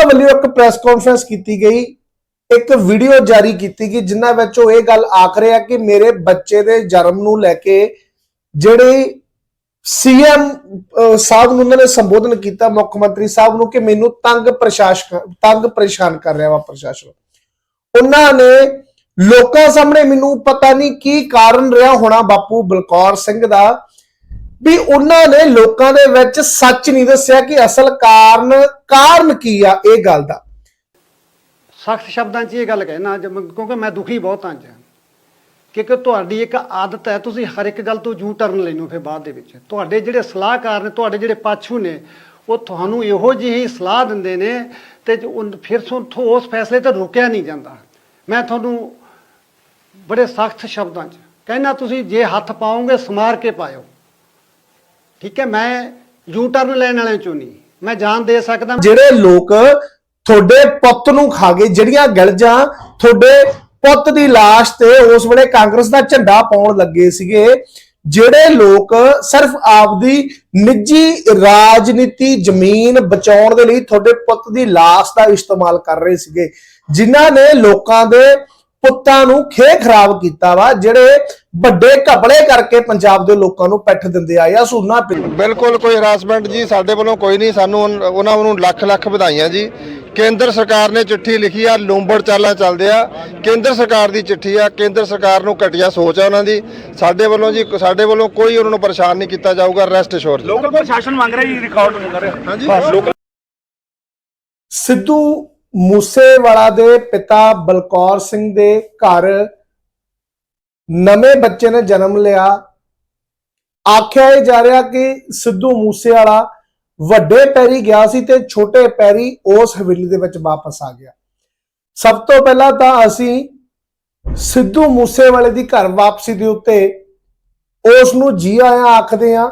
ਉਹਨਾਂ ਵੱਲੋਂ ਇੱਕ ਪ੍ਰੈਸ ਕਾਨਫਰੰਸ ਕੀਤੀ ਗਈ, ਇੱਕ ਵੀਡੀਓ ਜਾਰੀ ਕੀਤੀ ਗਈ, ਜਿਨ੍ਹਾਂ ਵਿੱਚ ਉਹ ਇਹ ਗੱਲ ਆਖ ਰਿਹਾ ਕਿ ਮੇਰੇ ਬੱਚੇ ਦੇ ਜਨਮ ਨੂੰ ਲੈ ਕੇ ਜਿਹੜੇ ਸੀਐਮ ਸਾਹਿਬ ਨੂੰ ਉਹਨਾਂ ਨੇ ਸੰਬੋਧਨ ਕੀਤਾ, ਮੁੱਖ ਮੰਤਰੀ ਸਾਹਿਬ ਨੂੰ ਕਿ ਮੈਨੂੰ ਤੰਗ ਪ੍ਰਸ਼ਾਸਨ ਤੰਗ ਪਰੇਸ਼ਾਨ ਕਰ ਰਿਹਾ ਵਾ ਪ੍ਰਸ਼ਾਸਨ। ਉਹਨਾਂ ਨੇ ਲੋਕਾਂ ਸਾਹਮਣੇ ਮੈਨੂੰ ਪਤਾ ਨਹੀਂ ਕੀ ਕਾਰਨ ਰਿਹਾ ਹੋਣਾ ਬਾਪੂ ਬਲਕੌਰ ਸਿੰਘ ਦਾ ਵੀ ਉਹਨਾਂ ਨੇ ਲੋਕਾਂ ਦੇ ਵਿੱਚ ਸੱਚ ਨਹੀਂ ਦੱਸਿਆ ਕਿ ਅਸਲ ਕਾਰਨ ਕਾਰਨ ਕੀ ਆ ਇਹ ਗੱਲ ਦਾ। ਸਖਤ ਸ਼ਬਦਾਂ 'ਚ ਇਹ ਗੱਲ ਕਹਿਣਾ ਅੱਜ ਕਿਉਂਕਿ ਮੈਂ ਦੁਖੀ ਬਹੁਤ ਹਾਂ ਜੀ ਕਿਉਂਕਿ ਤੁਹਾਡੀ ਇੱਕ ਆਦਤ ਹੈ, ਤੁਸੀਂ ਹਰ ਇੱਕ ਗੱਲ ਤੋਂ ਜੂ ਟਰਨ ਲੈਨੋ ਫਿਰ ਬਾਅਦ ਦੇ ਵਿੱਚ। ਤੁਹਾਡੇ ਜਿਹੜੇ ਸਲਾਹਕਾਰ ਨੇ, ਤੁਹਾਡੇ ਜਿਹੜੇ ਪਾਛੂ ਨੇ, ਉਹ ਤੁਹਾਨੂੰ ਇਹੋ ਜਿਹੀ ਸਲਾਹ ਦਿੰਦੇ ਨੇ ਤੇ ਫਿਰ ਤੋਂ ਉਸ ਫੈਸਲੇ ਤੇ ਰੁਕਿਆ ਨਹੀਂ ਜਾਂਦਾ। ਮੈਂ ਤੁਹਾਨੂੰ ਬੜੇ ਸਖਤ ਸ਼ਬਦਾਂ 'ਚ ਕਹਿਣਾ, ਤੁਸੀਂ ਜੇ ਹੱਥ ਪਾਓਗੇ, ਸਮਾਰ ਕੇ ਪਾਇਓ। ਠੀਕ ਹੈ, ਮੈਂ ਯੂ ਟਰਨ ਲੈਣ ਵਾਲਿਆਂ ਚੋਂ ਨਹੀਂ। ਮੈਂ ਜਾਨ ਦੇ ਸਕਦਾ। ਜਿਹੜੇ ਲੋਕ ਤੁਹਾਡੇ ਪੁੱਤ ਨੂੰ ਖਾ ਗਏ, ਜਿਹੜੀਆਂ ਗਲਜਾਂ ਤੁਹਾਡੇ ਪੁੱਤ ਦੀ ਲਾਸ਼ ਤੇ ਉਸ ਵੇਲੇ ਕਾਂਗਰਸ ਦਾ ਝੰਡਾ ਪਾਉਣ ਲੱਗੇ ਸੀਗੇ, ਜਿਹੜੇ ਲੋਕ ਸਿਰਫ ਆਪਦੀ ਨਿੱਜੀ ਰਾਜਨੀਤੀ ਜ਼ਮੀਨ ਬਚਾਉਣ ਦੇ ਲਈ ਤੁਹਾਡੇ ਪੁੱਤ ਦੀ ਲਾਸ਼ ਦਾ ਇਸਤੇਮਾਲ ਕਰ ਰਹੇ ਸੀਗੇ, ਜਿਨ੍ਹਾਂ ਨੇ ਲੋਕਾਂ ਦੇ ਪੁੱਤਾਂ ਨੂੰ ਖੇ ਖਰਾਬ ਕੀਤਾ ਵਾ, ਜਿਹੜੇ ਵੱਡੇ ਘਪਲੇ ਕਰਕੇ ਪੰਜਾਬ ਦੇ ਲੋਕਾਂ ਨੂੰ ਪੈਠ ਦਿੰਦੇ ਆਏ ਆ ਸੁਣਨਾ ਪਿੰਡ ਬਿਲਕੁਲ ਕੋਈ ਹਰਾਸਮੈਂਟ ਜੀ ਸਾਡੇ ਵੱਲੋਂ ਕੋਈ ਨਹੀਂ ਸਾਨੂੰ ਉਹਨਾਂ ਨੂੰ ਲੱਖ ਲੱਖ ਵਧਾਈਆਂ ਜੀ। ਕੇਂਦਰ ਸਰਕਾਰ ਨੇ ਚਿੱਠੀ ਲਿਖੀ ਆ ਲੂੰਬੜ ਚਾਲਾਂ ਚੱਲਦੇ ਆ। ਕੇਂਦਰ ਸਰਕਾਰ ਦੀ ਚਿੱਠੀ ਆ ਕੇਂਦਰ ਸਰਕਾਰ ਨੂੰ ਘਟੀਆ ਸੋਚ ਆ ਉਹਨਾਂ ਦੀ। ਸਾਡੇ ਵੱਲੋਂ ਜੀ ਸਾਡੇ ਵੱਲੋਂ ਕੋਈ ਉਹਨਾਂ ਨੂੰ ਪਰੇਸ਼ਾਨ ਨਹੀਂ ਕੀਤਾ ਜਾਊਗਾ ਰੈਸਟ ਸ਼ੋਰ ਲੋਕਲ ਪ੍ਰਸ਼ਾਸਨ ਮੰਗ ਰਿਹਾ ਜੀ ਰਿਕਾਰਡ ਨੂੰ ਕਰ ਰਿਹਾ। ਹਾਂਜੀ। ਸਿੱਧੂ ਮੂਸੇਵਾਲਾ ਦੇ ਪਿਤਾ ਬਲਕੌਰ ਸਿੰਘ ਦੇ ਘਰ ਨਵੇਂ ਬੱਚੇ ਨੇ ਜਨਮ ਲਿਆ। ਆਖਿਆ ਇਹ ਜਾ ਰਿਹਾ ਕਿ ਸਿੱਧੂ ਮੂਸੇਵਾਲਾ ਵੱਡੇ ਪੈਰੀ ਗਿਆ ਸੀ ਤੇ ਛੋਟੇ ਪੈਰੀ ਉਸ ਹਵੇਲੀ ਦੇ ਵਿੱਚ ਵਾਪਸ ਆ ਗਿਆ। ਸਭ ਤੋਂ ਪਹਿਲਾਂ ਤਾਂ ਅਸੀਂ ਸਿੱਧੂ ਮੂਸੇਵਾਲੇ ਦੀ ਘਰ ਵਾਪਸੀ ਦੇ ਉੱਤੇ ਉਸ ਨੂੰ ਜੀ ਆਇਆਂ ਆਖਦੇ ਆ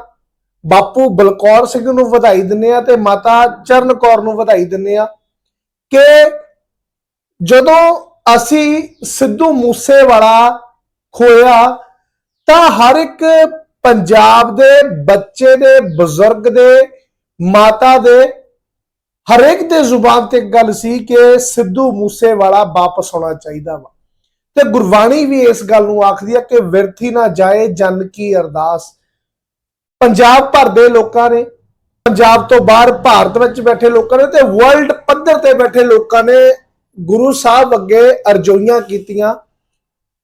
ਬਾਪੂ ਬਲਕੌਰ ਸਿੰਘ ਨੂੰ ਵਧਾਈ ਦਿੰਨੇ ਆ ਤੇ ਮਾਤਾ ਚਰਨ ਕੌਰ ਨੂੰ ਵਧਾਈ ਦਿੰਨੇ ਆ ਕਿ ਜਦੋਂ ਅਸੀਂ ਸਿੱਧੂ ਮੂਸੇਵਾਲਾ ਖੋਇਆ, ਤਾਂ ਹਰ ਇੱਕ ਪੰਜਾਬ ਦੇ ਬੱਚੇ ਦੇ, ਬਜ਼ੁਰਗ ਦੇ, ਮਾਤਾ ਦੇ, ਹਰੇਕ ਦੇ ਜ਼ੁਬਾਨ ਤੇ ਇੱਕ ਗੱਲ ਸੀ ਕਿ ਸਿੱਧੂ ਮੂਸੇਵਾਲਾ ਵਾਪਸ ਆਉਣਾ ਚਾਹੀਦਾ ਵਾ। ਤੇ ਗੁਰਬਾਣੀ ਵੀ ਇਸ ਗੱਲ ਨੂੰ ਆਖਦੀ ਹੈ ਕਿ ਵਿਰਥੀ ਨਾ ਜਾਏ ਜਨ ਕੀ ਅਰਦਾਸ। ਪੰਜਾਬ ਭਰ ਦੇ ਲੋਕਾਂ ਨੇ, ਪੰਜਾਬ ਤੋਂ ਬਾਹਰ ਭਾਰਤ ਵਿੱਚ ਬੈਠੇ ਲੋਕਾਂ ਨੇ ਤੇ ਵਰਲਡ ਪੱਧਰ ਤੇ ਬੈਠੇ ਲੋਕਾਂ ਨੇ ਗੁਰੂ ਸਾਹਿਬ ਅੱਗੇ ਅਰਜ਼ੋਈਆਂ ਕੀਤੀਆਂ।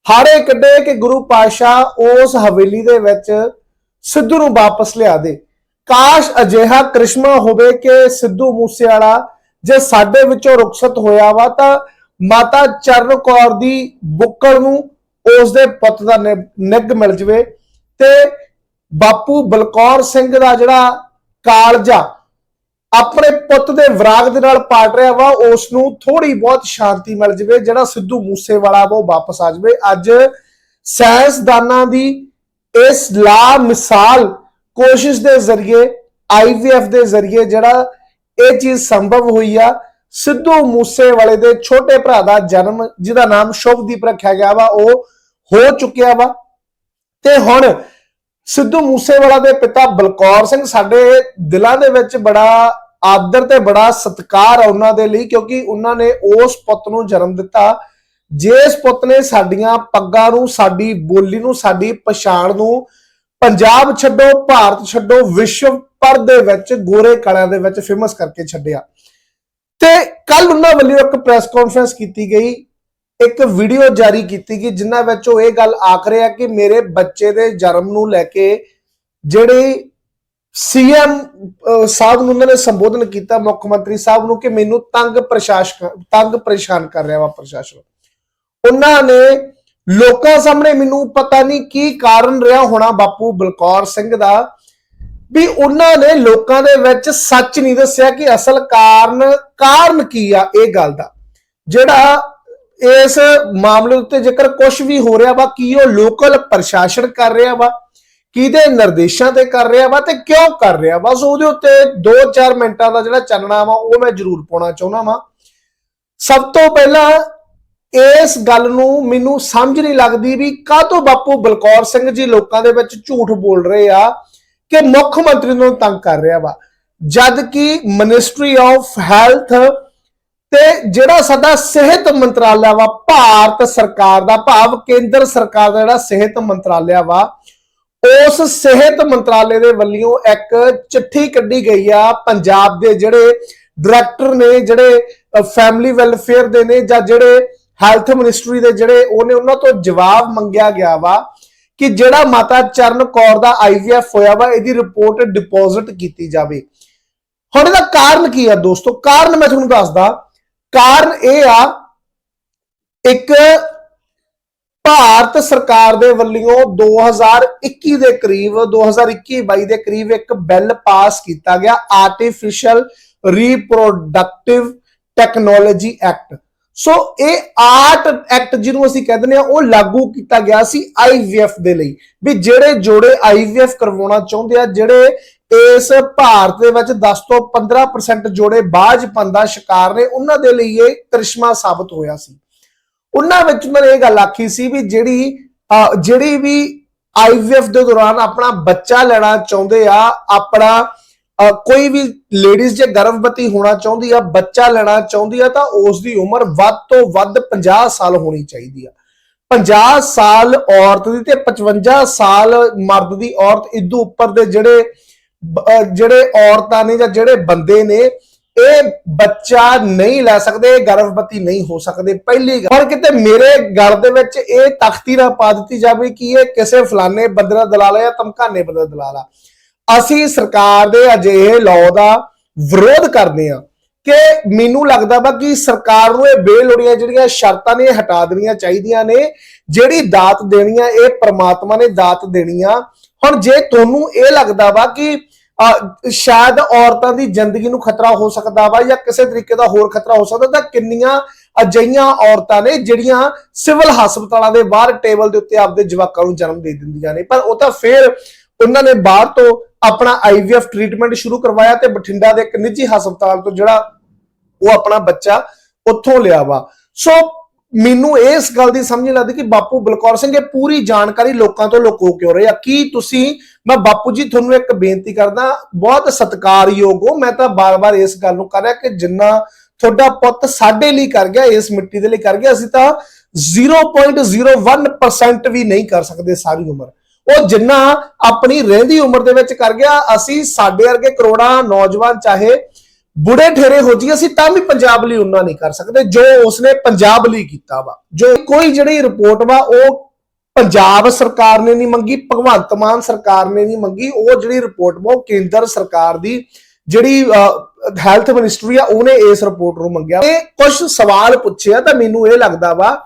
ਹਾਰੇ ਕੱਢੇ ਕਿ ਗੁਰੂ ਪਾਤਸ਼ਾਹ ਉਸ ਹਵੇਲੀ ਦੇ ਵਿੱਚ ਸਿੱਧੂ ਨੂੰ ਵਾਪਸ ਲਿਆ ਦੇ। ਕਾਸ਼ ਅਜਿਹਾ ਕ੍ਰਿਸ਼ਮਾ ਹੋਵੇ ਕਿ ਸਿੱਧੂ ਮੂਸੇਵਾਲਾ ਜੇ ਸਾਡੇ ਵਿੱਚੋਂ ਰੁਖਸਤ ਹੋਇਆ ਵਾ ਤਾਂ ਮਾਤਾ ਚਰਨ ਕੌਰ ਦੀ ਬੁੱਕਲ ਨੂੰ ਉਸ ਦੇ ਪੁੱਤ ਦਾ ਨਿ- ਨਿੱਘ ਮਿਲ ਜਵੇ ਤੇ ਬਾਪੂ ਬਲਕੌਰ ਸਿੰਘ ਦਾ ਜਿਹੜਾ ਕਾਲਜਾ ਆਪਣੇ ਪੁੱਤ ਦੇ ਵਿਰਾਗ ਦੇ ਨਾਲ ਪਾਟ ਰਿਹਾ ਵਾ ਉਸ ਨੂੰ ਥੋੜੀ ਬਹੁਤ ਸ਼ਾਂਤੀ ਮਿਲ ਜਵੇ, ਜਿਹੜਾ ਸਿੱਧੂ ਮੂਸੇਵਾਲਾ ਵਾ, ਉਹ ਵਾਪਸ ਆ ਜਵੇ। ਅੱਜ ਸਾਇੰਸਦਾਨਾਂ ਦੀ ਇਸ ਲਾ ਮਿਸਾਲ ਕੋਸ਼ਿਸ਼ ਦੇ ਜ਼ਰੀਏ ਆਈਵੀਐਫ ਦੇ ਜ਼ਰੀਏ ਜਿਹੜਾ ਇਹ ਚੀਜ਼ ਸੰਭਵ ਹੋਈ ਆ, ਸਿੱਧੂ ਮੂਸੇਵਾਲੇ ਦੇ ਛੋਟੇ ਭਰਾ ਦਾ ਜਨਮ, ਜਿਹਦਾ ਨਾਮ ਸ਼ੁਭਦੀਪ ਰੱਖਿਆ ਗਿਆ ਵਾ, ਉਹ ਹੋ ਚੁੱਕਿਆ ਵਾ। ਤੇ ਹੁਣ ਸਿੱਧੂ ਮੂਸੇਵਾਲਾ ਦੇ ਪਿਤਾ ਬਲਕੌਰ ਸਿੰਘ ਸਾਡੇ ਦਿਲਾਂ ਦੇ ਵਿੱਚ ਬੜਾ ਆਦਰ ਤੇ ਬੜਾ ਸਤਿਕਾਰ ਆ ਉਹਨਾਂ ਦੇ ਲਈ, ਕਿਉਂਕਿ ਉਹਨਾਂ ਨੇ ਉਸ ਪੁੱਤ ਨੂੰ ਜਨਮ ਦਿੱਤਾ। ਜਿਸ ਪੁੱਤ ਨੇ ਸਾਡੀਆਂ ਪੱਗਾਂ ਨੂੰ, ਸਾਡੀ ਬੋਲੀ ਨੂੰ, ਸਾਡੀ ਪਛਾਣ ਨੂੰ ਪੰਜਾਬ ਛੱਡੋ, ਭਾਰਤ ਛੱਡੋ, ਵਿਸ਼ਵ ਭਰ ਦੇ ਵਿੱਚ ਗੋਰੇ ਕਾਲਿਆਂ ਦੇ ਵਿੱਚ ਫੇਮਸ ਕਰਕੇ ਛੱਡਿਆ। ਤੇ ਕੱਲ ਉਹਨਾਂ ਵੱਲੋਂ ਇੱਕ ਪ੍ਰੈਸ ਕਾਨਫਰੰਸ ਕੀਤੀ ਗਈ, ਇੱਕ ਵੀਡੀਓ ਜਾਰੀ ਕੀਤੀ ਗਈ, ਜਿਨ੍ਹਾਂ ਵਿੱਚ ਉਹ ਇਹ ਗੱਲ ਆਖ ਰਿਹਾ ਕਿ ਮੇਰੇ ਬੱਚੇ ਦੇ ਜਨਮ ਨੂੰ ਲੈ ਕੇ ਜਿਹੜੇ ਸੀਐਮ ਸਾਹਿਬ ਨੂੰ ਉਹਨਾਂ ਨੇ ਸੰਬੋਧਨ ਕੀਤਾ, ਮੁੱਖ ਮੰਤਰੀ ਸਾਹਿਬ ਨੂੰ ਕਿ ਮੈਨੂੰ ਤੰਗ ਪ੍ਰਸ਼ਾਸਕ, ਤੰਗ ਪਰੇਸ਼ਾਨ ਕਰ ਰਿਹਾ ਵਾ ਪ੍ਰਸ਼ਾਸਨ। ਉਹਨਾਂ ਨੇ ਲੋਕਾਂ ਸਾਹਮਣੇ ਮੈਨੂੰ ਪਤਾ ਨਹੀਂ ਕੀ ਕਾਰਨ ਰਿਹਾ ਹੋਣਾ ਬਾਪੂ ਬਲਕੌਰ ਸਿੰਘ ਦਾ, ਵੀ ਉਹਨਾਂ ਨੇ ਲੋਕਾਂ ਦੇ ਵਿੱਚ ਸੱਚ ਨਹੀਂ ਦੱਸਿਆ ਕਿ ਅਸਲ ਕਾਰਨ ਕਾਰਨ ਕੀ ਆ ਇਹ ਗੱਲ ਦਾ। ਜਿਹੜਾ ਇਸ ਮਾਮਲੇ ਉੱਤੇ ਜੇਕਰ ਕੁਝ ਵੀ ਹੋ ਰਿਹਾ ਵਾ, ਕੀ ਉਹ ਲੋਕਲ ਪ੍ਰਸ਼ਾਸਨ ਕਰ ਰਿਹਾ ਵਾ ਕਿਹਦੇ ਨਿਰਦੇਸ਼ਾਂ ਤੇ ਕਰ ਰਿਹਾ ਵਾ ਤੇ ਕਿਉਂ ਕਰ ਰਿਹਾ? ਬਸ ਉਹਦੇ ਉੱਤੇ 2-4 ਮਿੰਟਾਂ ਦਾ ਜਿਹੜਾ ਚੱਲਣਾ ਵਾ, ਉਹ ਮੈਂ ਜ਼ਰੂਰ ਪਾਉਣਾ ਚਾਹੁੰਦਾ ਵਾਂ। ਸਭ ਤੋਂ ਪਹਿਲਾਂ ਇਸ ਗੱਲ ਨੂੰ ਮੈਨੂੰ ਸਮਝ ਨਹੀਂ ਲੱਗਦੀ ਵੀ ਕਾਹਤੋਂ ਬਾਪੂ ਬਲਕੌਰ ਸਿੰਘ ਜੀ ਲੋਕਾਂ ਦੇ ਵਿੱਚ ਝੂਠ ਬੋਲ ਰਹੇ ਆ ਕਿ ਮੁੱਖ ਮੰਤਰੀ ਨੂੰ ਤੰਗ ਕਰ ਰਿਹਾ ਵਾ। ਜਦ ਕਿ ਮਿਨਿਸਟਰੀ ਆਫ ਹੈਲਥ ਤੇ ਜਿਹੜਾ ਸਾਡਾ ਸਿਹਤ ਮੰਤਰਾਲਾ ਵਾ, ਭਾਰਤ ਸਰਕਾਰ ਦਾ ਭਾਵ ਕੇਂਦਰ ਸਰਕਾਰ ਦਾ ਜਿਹੜਾ ਸਿਹਤ ਮੰਤਰਾਲਾ ਵਾ ਉਸ ਸਿਹਤ ਮੰਤਰਾਲੇ ਦੇ ਵੱਲੋਂ ਇੱਕ ਚਿੱਠੀ ਕੱਢੀ ਗਈ ਆ ਪੰਜਾਬ ਦੇ ਜਿਹੜੇ ਡਾਇਰੈਕਟਰ ਨੇ, ਜਿਹੜੇ ਫੈਮਿਲੀ ਵੈਲਫੇਅਰ ਦੇ ਨੇ ਜਾਂ ਜਿਹੜੇ ਹੈਲਥ ਮਿਨਿਸਟਰੀ ਦੇ ਜਿਹੜੇ ਉਹਨੇ ਉਹਨਾਂ ਤੋਂ ਜਵਾਬ ਮੰਗਿਆ ਗਿਆ ਵਾ ਕਿ ਜਿਹੜਾ ਮਾਤਾ ਚਰਨ ਕੌਰ ਦਾ ਆਈਵੀਐਫ ਹੋਇਆ ਵਾ, ਇਹਦੀ ਰਿਪੋਰਟ ਡਿਪੋਜ਼ਿਟ ਕੀਤੀ ਜਾਵੇ। ਹੁਣ ਇਹਦਾ ਕਾਰਨ ਕੀ ਆ ਦੋਸਤੋ? ਕਾਰਨ ਮੈਂ ਤੁਹਾਨੂੰ ਦੱਸਦਾ। ਕਾਰਨ ਇਹ ਆ, ਇੱਕ ਭਾਰਤ ਸਰਕਾਰ ਦੇ ਵੱਲੋਂ 2021 ਦੇ ਕਰੀਬ 2021-22 ਦੇ ਕਰੀਬ ਇੱਕ ਬਿੱਲ ਪਾਸ ਕੀਤਾ ਗਿਆ artificial reproductive technology act so ਇਹ ਆਰਟ ਐਕਟ ਜਿਹਨੂੰ ਅਸੀਂ ਕਹਿੰਦੇ ਆ ਉਹ ਲਾਗੂ ਕੀਤਾ ਗਿਆ ਸੀ ਆਈਵੀਐਫ ਦੇ ਲਈ। ਵੀ ਜਿਹੜੇ ਜੋੜੇ ਆਈਵੀਐਫ ਕਰਵਾਉਣਾ ਚਾਹੁੰਦੇ ਆ, ਜਿਹੜੇ ਇਸ ਭਾਰਤ ਦੇ ਵਿੱਚ 10 ਤੋਂ 15% ਜੋੜੇ ਬਾਝਪਨ ਦਾ ਸ਼ਿਕਾਰ ਨੇ, ਉਹਨਾਂ ਦੇ ਲਈ ਇਹ ਕਰਿਸ਼ਮਾ ਸਾਬਤ ਹੋਇਆ ਸੀ। ਉਹਨਾਂ ਵਿੱਚ ਮੈਂ ਇਹ ਗੱਲ ਆਖੀ ਸੀ ਵੀ ਜਿਹੜੀ ਜਿਹੜੀ ਵੀ ਆਈਵੀਐਫ ਦੇ ਦੌਰਾਨ ਆਪਣਾ ਬੱਚਾ ਲੈਣਾ ਚਾਹੁੰਦੇ ਆ, ਆਪਣਾ ਕੋਈ ਵੀ ਲੇਡੀਜ਼ ਜੇ ਗਰਭਵਤੀ ਹੋਣਾ ਚਾਹੁੰਦੀ ਆ, ਬੱਚਾ ਲੈਣਾ ਚਾਹੁੰਦੀ ਆ, ਤਾਂ ਉਸ ਦੀ ਉਮਰ ਵੱਧ ਤੋਂ ਵੱਧ 50 ਸਾਲ ਹੋਣੀ ਚਾਹੀਦੀ ਆ। 50 ਸਾਲ ਔਰਤ ਦੀ ਤੇ 55 ਸਾਲ ਮਰਦ ਦੀ ਔਰਤ ਇਦੋਂ ਉੱਪਰ ਦੇ ਜਿਹੜੇ ਜਿਹੜੇ ਔਰਤਾਂ ਨੇ ਜਾਂ ਜਿਹੜੇ ਬੰਦੇ ਨੇ ਇਹ ਬੱਚਾ ਨਹੀਂ ਲੈ ਸਕਦੇ ਗਰਭਵਤੀ ਨਹੀਂ ਹੋ ਸਕਦੇ। ਪਹਿਲੀ ਗੱਲ, ਪਰ ਕਿਤੇ ਮੇਰੇ ਗਲ ਦੇ ਵਿੱਚ ਇਹ ਤਖਤੀ ਨਾ ਪਾ ਦਿੱਤੀ ਜਾਵੇ ਕਿ ਇਹ ਕਿਸੇ ਫਲਾਣੇ ਬੰਦੇ ਦਾ ਦਲਾਲ ਹੈ ਜਾਂ ਧਮਕਾਨੇ ਬੰਦੇ ਦਾ ਦਲਾਲ ਆ। ਅਸੀਂ ਸਰਕਾਰ ਦੇ ਅਜਿਹੇ ਲਾਅ ਦਾ ਵਿਰੋਧ ਕਰਦੇ ਆ ਕਿ ਮੈਨੂੰ ਲੱਗਦਾ ਵਾ ਕਿ ਸਰਕਾਰ ਨੂੰ ਇਹ ਬੇਲੋੜੀਆਂ ਜਿਹੜੀਆਂ ਸ਼ਰਤਾਂ ਨੇ, ਇਹ ਹਟਾ ਦੇਣੀਆਂ ਚਾਹੀਦੀਆਂ ਨੇ। ਜਿਹੜੀ ਦਾਤ ਦੇਣੀ ਆ, ਇਹ ਪ੍ਰਮਾਤਮਾ ਨੇ ਦਾਤ ਦੇਣੀ ਆ। ਹੁਣ ਜੇ ਤੁਹਾਨੂੰ ਇਹ ਲੱਗਦਾ ਵਾ ਕਿ ਸ਼ਾਇਦ ਔਰਤਾਂ ਦੀ ਜ਼ਿੰਦਗੀ ਨੂੰ ਖਤਰਾ ਹੋ ਸਕਦਾ ਵਾ ਜਾਂ ਕਿਸੇ ਤਰੀਕੇ ਦਾ ਹੋਰ ਖਤਰਾ ਹੋ ਸਕਦਾ ਤਾਂ ਕਿੰਨੀਆਂ ਅਜਈਆਂ ਔਰਤਾਂ ਨੇ ਜਿਹੜੀਆਂ ਸਿਵਲ ਹਸਪਤਾਲਾਂ ਦੇ ਬਾਹਰ ਟੇਬਲ ਦੇ ਉੱਤੇ ਆਪਦੇ ਜਵਾਕਾਂ ਨੂੰ ਜਨਮ ਦੇ ਦਿੰਦੀਆਂ ਨੇ। ਪਰ ਉਹ ਤਾਂ ਫਿਰ ਉਹਨਾਂ ਨੇ ਬਾਹਰ ਤੋਂ ਆਪਣਾ ਆਈਵੀਐਫ ਟ੍ਰੀਟਮੈਂਟ ਸ਼ੁਰੂ ਕਰਵਾਇਆ ਤੇ ਬਠਿੰਡਾ ਦੇ ਇੱਕ ਨਿੱਜੀ ਹਸਪਤਾਲ ਤੋਂ ਜਿਹੜਾ ਉਹ ਆਪਣਾ ਬੱਚਾ ਉੱਥੋਂ ਲਿਆ ਵਾ। ਸੋ ਮੈਨੂੰ ਇਸ ਗੱਲ ਦੀ ਸਮਝ ਨਹੀਂ ਲੱਗਦੀ ਕਿ ਬਾਪੂ ਬਲਕੌਰ ਸਿੰਘ, ਇਹ ਪੂਰੀ ਜਾਣਕਾਰੀ ਲੋਕਾਂ ਤੋਂ ਲੁਕੋ ਕਿਉਂ ਰਹੇ ਆ? ਕੀ ਤੁਸੀਂ, ਮੈਂ ਬਾਪੂ ਜੀ ਤੁਹਾਨੂੰ ਇੱਕ ਬੇਨਤੀ ਕਰਦਾ, ਬਹੁਤ ਸਤਿਕਾਰਯੋਗ ਹੋ। ਮੈਂ ਤਾਂ ਬਾਰ-ਬਾਰ ਇਸ ਗੱਲ ਨੂੰ ਕਰ ਰਿਹਾ ਕਿ ਜਿੰਨਾ ਤੁਹਾਡਾ ਪੁੱਤ ਸਾਡੇ ਲਈ ਕਰ ਗਿਆ, ਇਸ ਮਿੱਟੀ ਦੇ ਲਈ ਕਰ ਗਿਆ, ਅਸੀਂ ਤਾਂ 0.01% ਵੀ ਨਹੀਂ ਕਰ ਸਕਦੇ ਸਾਰੀ ਉਮਰ। ਉਹ ਜਿੰਨਾ ਆਪਣੀ ਰਹਿੰਦੀ ਉਮਰ ਦੇ ਵਿੱਚ ਕਰ ਗਿਆ, ਅਸੀਂ ਸਾਡੇ ਵਰਗੇ ਕਰੋੜਾਂ ਨੌਜਵਾਨ ਚਾਹੇ ਬੁੜੇ ਠੇਰੇ ਹੋ ਜੀ ਅਸੀਂ, ਤਾਂ ਵੀ ਪੰਜਾਬ ਲਈ ਉਹਨਾਂ ਨਹੀਂ ਕਰ ਸਕਦੇ, ਜੋ ਉਸਨੇ ਪੰਜਾਬ ਲਈ ਕੀਤਾ ਵਾ। ਜੋ ਕੋਈ ਜਿਹੜੀ ਰਿਪੋਰਟ ਵਾ, ਉਹ ਪੰਜਾਬ ਸਰਕਾਰ ਨੇ ਨਹੀਂ ਮੰਗੀ, ਭਗਵੰਤ ਮਾਨ ਸਰਕਾਰ ਨੇ ਨਹੀਂ ਮੰਗੀ, ਉਹ ਜਿਹੜੀ ਰਿਪੋਰਟ ਵਾ, ਉਹ ਕੇਂਦਰ ਸਰਕਾਰ ਦੀ ਜਿਹੜੀ ਹੈਲਥ ਮਿਨਿਸਟਰੀ ਆ, ਉਹਨੇ ਇਸ ਰਿਪੋਰਟ ਨੂੰ ਮੰਗਿਆ। ਇਹ ਕੁਝ ਸਵਾਲ ਪੁੱਛਿਆ ਤਾਂ ਮੈਨੂੰ ਇਹ ਲੱਗਦਾ ਵਾ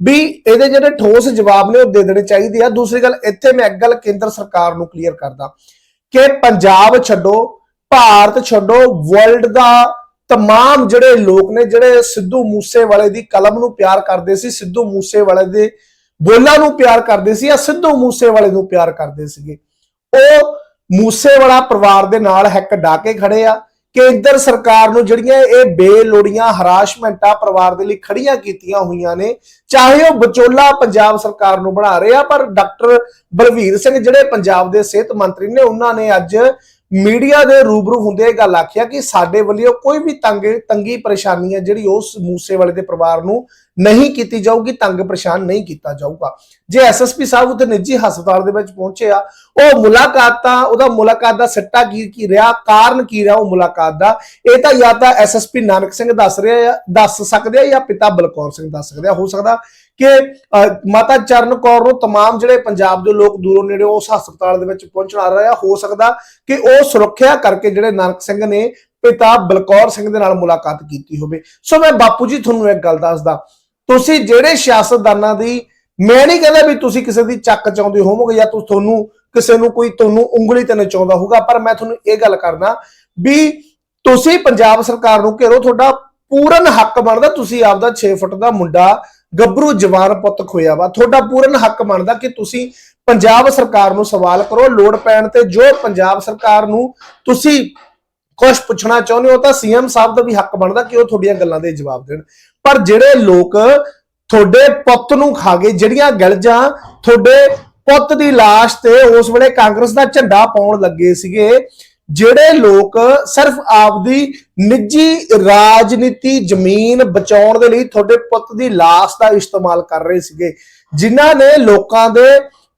ਵੀ ਇਹਦੇ ਜਿਹੜੇ ਠੋਸ ਜਵਾਬ ਨੇ, ਉਹ ਦੇ ਦੇਣੇ ਚਾਹੀਦੇ ਆ। ਦੂਸਰੀ ਗੱਲ, ਇੱਥੇ ਮੈਂ ਇੱਕ ਗੱਲ ਕੇਂਦਰ ਸਰਕਾਰ ਨੂੰ ਕਲੀਅਰ ਕਰਦਾ ਕਿ ਪੰਜਾਬ ਛੱਡੋ ਭਾਰਤ ਛੱਡੋ ਵਰਲਡ ਦਾ ਤਮਾਮ ਜਿਹੜੇ ਲੋਕ ਨੇ, ਜਿਹੜੇ ਸਿੱਧੂ ਮੂਸੇਵਾਲੇ ਦੀ ਕਲਮ ਨੂੰ ਪਿਆਰ ਕਰਦੇ ਸੀ, ਸਿੱਧੂ ਮੂਸੇਵਾਲੇ ਦੇ ਬੋਲਾਂ ਨੂੰ ਪਿਆਰ ਕਰਦੇ ਸੀ ਜਾਂ ਸਿੱਧੂ ਮੂਸੇ ਨੂੰ ਪਿਆਰ ਕਰਦੇ ਸੀਗੇ, ਉਹ ਮੂਸੇਵਾਲਾ ਪਰਿਵਾਰ ਦੇ ਨਾਲ ਹੱਕ ਡਾ ਕੇ ਖੜੇ ਆ, ਕੇਂਦਰ ਸਰਕਾਰ ਨੂੰ ਜਿਹੜੀਆਂ ਇਹ ਬੇਲੋੜੀਆਂ, ਹਰਾਸ਼ਮੈਂਟਾਂ ਪਰਿਵਾਰ ਦੇ ਲਈ ਖੜੀਆਂ ਕੀਤੀਆਂ ਹੋਈਆਂ ਨੇ, ਚਾਹੇ ਉਹ ਵਿਚੋਲਾ ਪੰਜਾਬ ਸਰਕਾਰ ਨੂੰ ਬਣਾ ਰਹੇ ਆ, ਪਰ ਡਾਕਟਰ ਬਲਵੀਰ ਸਿੰਘ ਜਿਹੜੇ ਪੰਜਾਬ ਦੇ ਸਿਹਤ ਮੰਤਰੀ ਨੇ, ਉਹਨਾਂ ਨੇ ਅੱਜ ਮੀਡੀਆ ਦੇ ਰੂਬਰੂ ਹੁੰਦੇ ਇਹ ਗੱਲ ਆਖਿਆ ਕਿ ਸਾਡੇ ਵੱਲੋਂ ਕੋਈ ਵੀ ਤੰਗ, ਤੰਗੀ ਪਰੇਸ਼ਾਨੀ ਹੈ ਜਿਹੜੀ ਉਸ ਮੂਸੇਵਾਲੇ ਦੇ ਪਰਿਵਾਰ ਨੂੰ ਨਹੀਂ ਕੀਤੀ ਜਾਊਗੀ ਤੰਗ ਪਰੇਸ਼ਾਨ ਨਹੀਂ ਕੀਤਾ ਜਾਊਗਾ ਜੇ ਐਸਐਸਪੀ ਸਾਹਿਬ ਉੱਥੇ ਨਿੱਜੀ ਹਸਪਤਾਲ ਦੇ ਵਿੱਚ ਪਹੁੰਚੇ ਆ ਉਹ ਮੁਲਾਕਾਤ ਤਾਂ ਉਹਦਾ ਮੁਲਾਕਾਤ ਦਾ ਸੱਟਾ ਕੀ ਕੀ ਰਿਹਾ ਕਾਰਨ ਕੀ ਰਿਹਾ ਉਹ ਮੁਲਾਕਾਤ ਦਾ ਇਹ ਤਾਂ ਜਾਂ ਤਾਂ ਐਸਐਸਪੀ ਨਾਨਕ ਸਿੰਘ ਦੱਸ ਰਿਹਾ ਆ ਦੱਸ ਸਕਦੇ ਆ ਜਾਂ ਪਿਤਾ ਬਲਕੌਰ ਸਿੰਘ ਦੱਸ ਸਕਦੇ ਆ ਹੋ ਸਕਦਾ ਕਿ ਅਹ, ਮਾਤਾ ਚਰਨ ਕੌਰ ਨੂੰ तमाम ਜਿਹੜੇ ਪੰਜਾਬ ਦੇ ਲੋਕ ਦੂਰੋਂ ਨੇੜੇ ਉਸ ਹਸਪਤਾਲ ਦੇ ਵਿੱਚ ਪਹੁੰਚਣ ਆ ਰਹੇ ਆ ਹੋ ਸਕਦਾ ਕਿ ਉਹ ਸੁਰੱਖਿਆ ਕਰਕੇ ਜਿਹੜੇ ਨਾਨਕ ਸਿੰਘ ਨੇ ਪਿਤਾ ਬਲਕੌਰ ਸਿੰਘ ਦੇ ਨਾਲ ਮੁਲਾਕਾਤ ਕੀਤੀ ਹੋਵੇ ਸੋ ਮੈਂ ਬਾਪੂ ਜੀ ਤੁਹਾਨੂੰ ਇੱਕ ਗੱਲ ਦੱਸਦਾ ਤੁਸੀਂ ਜਿਹੜੇ ਸਿਆਸਤਦਾਨਾਂ ਦੀ, ਮੈਂ ਨਹੀਂ ਕਹਿੰਦਾ ਵੀ ਤੁਸੀਂ ਕਿਸੇ ਦੀ ਚੱਕ ਚਾਉਂਦੇ ਹੋਵੋਗੇ ਜਾਂ ਤੁਸੀਂ ਤੁਹਾਨੂੰ ਕਿਸੇ ਨੂੰ ਕੋਈ ਤੁਹਾਨੂੰ ਉਂਗਲੀ ਤੇ ਨਚਾਉਂਦਾ ਹੋਊਗਾ, ਪਰ ਮੈਂ ਤੁਹਾਨੂੰ ਇਹ ਗੱਲ ਕਰਨਾ ਵੀ ਤੁਸੀਂ ਪੰਜਾਬ ਸਰਕਾਰ ਨੂੰ ਘੇਰੋ, ਤੁਹਾਡਾ ਪੂਰਨ ਹੱਕ ਬਣਦਾ ਤੁਸੀਂ ਆਪਦਾ 6 ਫੁੱਟ ਦਾ ਮੁੰਡਾ ਗੱਭਰੂ ਜਵਾਨ ਪੁੱਤ ਖੋਇਆ ਵਾ। ਤੁਹਾਡਾ ਪੂਰਨ ਹੱਕ ਬਣਦਾ ਕਿ ਤੁਸੀਂ ਪੰਜਾਬ ਸਰਕਾਰ ਨੂੰ ਸਵਾਲ ਕਰੋ, ਲੋੜ ਪੈਣ ਤੇ ਜੋ ਪੰਜਾਬ ਸਰਕਾਰ ਨੂੰ ਤੁਸੀਂ ਕੁਝ ਪੁੱਛਣਾ ਚਾਹੁੰਦੇ ਹੋ ਤਾਂ ਸੀਐਮ ਸਾਹਿਬ ਦਾ ਵੀ ਹੱਕ ਬਣਦਾ ਕਿ ਉਹ ਤੁਹਾਡੀਆਂ ਗੱਲਾਂ ਦੇ ਜਵਾਬ ਦੇਣ। ਪਰ ਜਿਹੜੇ ਲੋਕ ਤੁਹਾਡੇ ਪੁੱਤ ਨੂੰ ਖਾ ਗਏ, ਜਿਹੜੀਆਂ ਗਲਜਾਂ ਤੁਹਾਡੇ ਪੁੱਤ ਦੀ লাশ ਤੇ ਉਸ ਵੇਲੇ ਕਾਂਗਰਸ ਦਾ ਝੰਡਾ ਪਾਉਣ ਲੱਗੇ ਸੀਗੇ, ਜਿਹੜੇ ਲੋਕ ਸਿਰਫ ਆਪਦੀ ਨਿੱਜੀ ਰਾਜਨੀਤੀ ਜ਼ਮੀਨ ਬਚਾਉਣ ਦੇ ਲਈ ਤੁਹਾਡੇ ਪੁੱਤ ਦੀ ਲਾਸ਼ ਦਾ ਇਸਤੇਮਾਲ ਕਰ ਰਹੇ ਸੀਗੇ, ਜਿਨ੍ਹਾਂ ਨੇ ਲੋਕਾਂ ਦੇ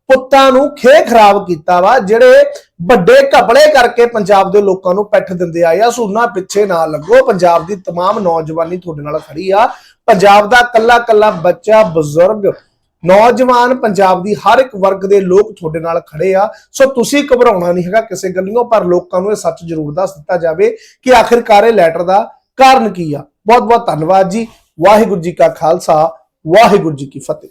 ਪੁੱਤਾਂ ਨੂੰ ਖੇ ਖਰਾਬ ਕੀਤਾ ਵਾ ਜਿਹੜੇ ਵੱਡੇ ਘਪਲੇ ਕਰਕੇ ਪੰਜਾਬ ਦੇ ਲੋਕਾਂ ਨੂੰ ਪੈਠ ਦਿੰਦੇ ਆਏ ਆ ਸੁਣਨਾ ਪਿੱਛੇ ਨਾ ਲੱਗੋ ਪੰਜਾਬ ਦੀ तमाम ਨੌਜਵਾਨੀ ਤੁਹਾਡੇ ਨਾਲ ਖੜੀ ਆ ਪੰਜਾਬ ਦਾ ਕੱਲਾ ਕੱਲਾ ਬੱਚਾ ਬਜ਼ੁਰਗ ਨੌਜਵਾਨ ਪੰਜਾਬ ਦੀ ਹਰ ਇੱਕ ਵਰਗ ਦੇ ਲੋਕ ਤੁਹਾਡੇ ਨਾਲ ਖੜੇ ਆ ਸੋ ਤੁਸੀਂ ਘਬਰਾਉਣਾ ਨਹੀਂ ਹੈਗਾ ਕਿਸੇ ਗੱਲੋਂ ਪਰ ਲੋਕਾਂ ਨੂੰ ਇਹ ਸੱਚ ਜ਼ਰੂਰ ਦੱਸ ਦਿੱਤਾ ਜਾਵੇ ਕਿ ਆਖਿਰਕਾਰ ਇਹ ਲੈਟਰ ਦਾ ਕਾਰਨ ਕੀ ਆ ਬਹੁਤ ਬਹੁਤ ਧੰਨਵਾਦ ਜੀ ਵਾਹਿਗੁਰੂ ਜੀ ਕਾ ਖਾਲਸਾ ਵਾਹਿਗੁਰੂ ਜੀ ਕੀ ਫਤਿਹ